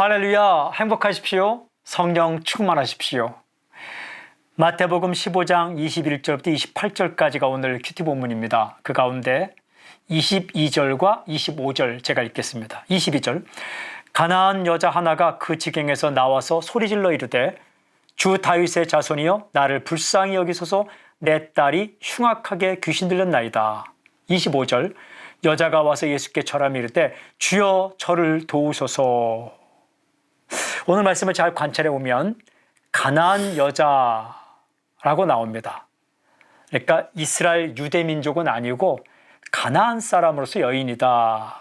할렐루야 행복하십시오. 성령 충만하십시오. 마태복음 15장 21절부터 28절까지가 오늘 큐티 본문입니다. 그 가운데 22절과 25절 제가 읽겠습니다. 22절 가나안 여자 하나가 그 지경에서 나와서 소리질러 이르되 주 다윗의 자손이여 나를 불쌍히 여기소서 내 딸이 흉악하게 귀신 들렸나이다. 25절 여자가 와서 예수께 절하며 이르되 주여 저를 도우소서 오늘 말씀을 잘 관찰해 보면 가나안 여자라고 나옵니다. 그러니까 이스라엘 유대 민족은 아니고 가나안 사람으로서 여인이다.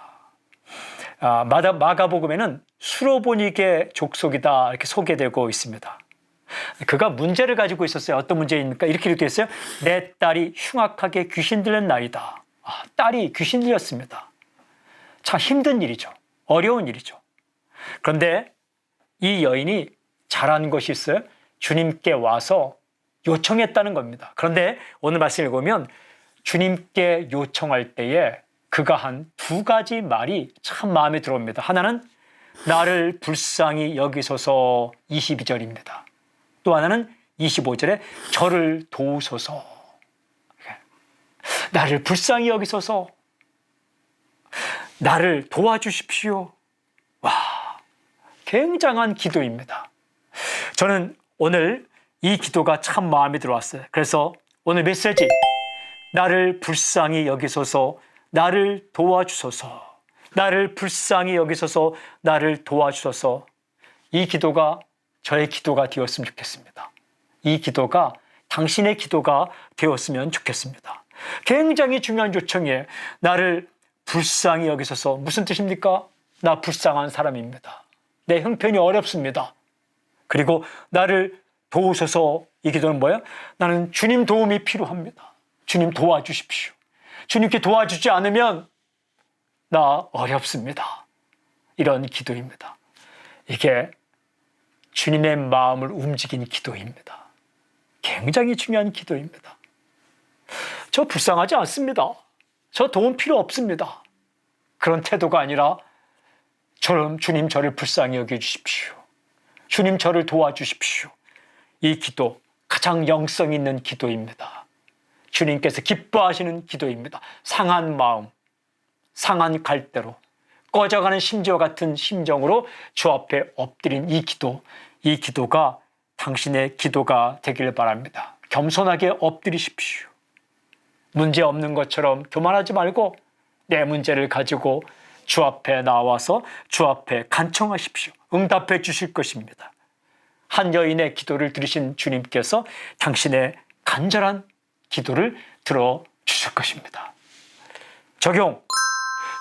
아, 마가복음에는 수로보니게 족속이다 이렇게 소개되고 있습니다. 그가 문제를 가지고 있었어요. 어떤 문제입니까? 이렇게 이렇게 했어요. 내 딸이 흉악하게 귀신 들린 나이다. 아, 딸이 귀신 들렸습니다. 참 힘든 일이죠. 어려운 일이죠. 그런데 이 여인이 잘한 것이 있어요. 주님께 와서 요청했다는 겁니다. 그런데 오늘 말씀을 보면 주님께 요청할 때에 그가 한 두 가지 말이 참 마음에 들어옵니다. 하나는 나를 불쌍히 여기소서 22절입니다. 또 하나는 25절에 저를 도우소서. 나를 불쌍히 여기소서. 나를 도와주십시오. 와, 굉장한 기도입니다. 저는 오늘 이 기도가 참 마음에 들어왔어요. 그래서 오늘 메시지, 나를 불쌍히 여기소서, 나를 도와주소서, 나를 불쌍히 여기소서, 나를 도와주소서. 이 기도가 저의 기도가 되었으면 좋겠습니다. 이 기도가 당신의 기도가 되었으면 좋겠습니다. 굉장히 중요한 요청이에요. 나를 불쌍히 여기소서. 무슨 뜻입니까? 나 불쌍한 사람입니다. 내 형편이 어렵습니다. 그리고 나를 도우셔서 이 기도는 뭐예요? 나는 주님 도움이 필요합니다. 주님 도와주십시오. 주님께 도와주지 않으면 나 어렵습니다. 이런 기도입니다. 이게 주님의 마음을 움직인 기도입니다. 굉장히 중요한 기도입니다. 저 불쌍하지 않습니다. 저 도움 필요 없습니다. 그런 태도가 아니라 저럼 주님 저를 불쌍히 여겨 주십시오. 주님 저를 도와주십시오. 이 기도 가장 영성 있는 기도입니다. 주님께서 기뻐하시는 기도입니다. 상한 마음, 상한 갈대로 꺼져가는 심지어 같은 심정으로 주 앞에 엎드린 이 기도, 이 기도가 당신의 기도가 되기를 바랍니다. 겸손하게 엎드리십시오. 문제 없는 것처럼 교만하지 말고 내 문제를 가지고 주 앞에 나와서 주 앞에 간청하십시오. 응답해 주실 것입니다. 한 여인의 기도를 들으신 주님께서 당신의 간절한 기도를 들어 주실 것입니다. 적용.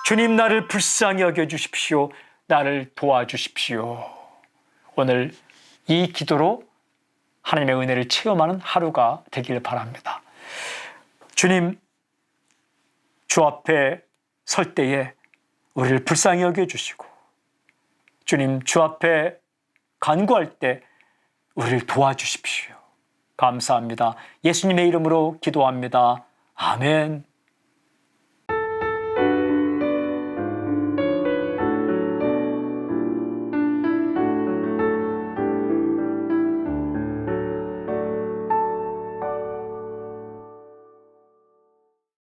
주님 나를 불쌍히 여겨 주십시오. 나를 도와주십시오. 오늘 이 기도로 하나님의 은혜를 체험하는 하루가 되기를 바랍니다. 주님, 주 앞에 설 때에 우리를 불쌍히 여겨주시고, 주님, 주 앞에 간구할 때 우리를 도와주십시오. 감사합니다. 예수님의 이름으로 기도합니다. 아멘.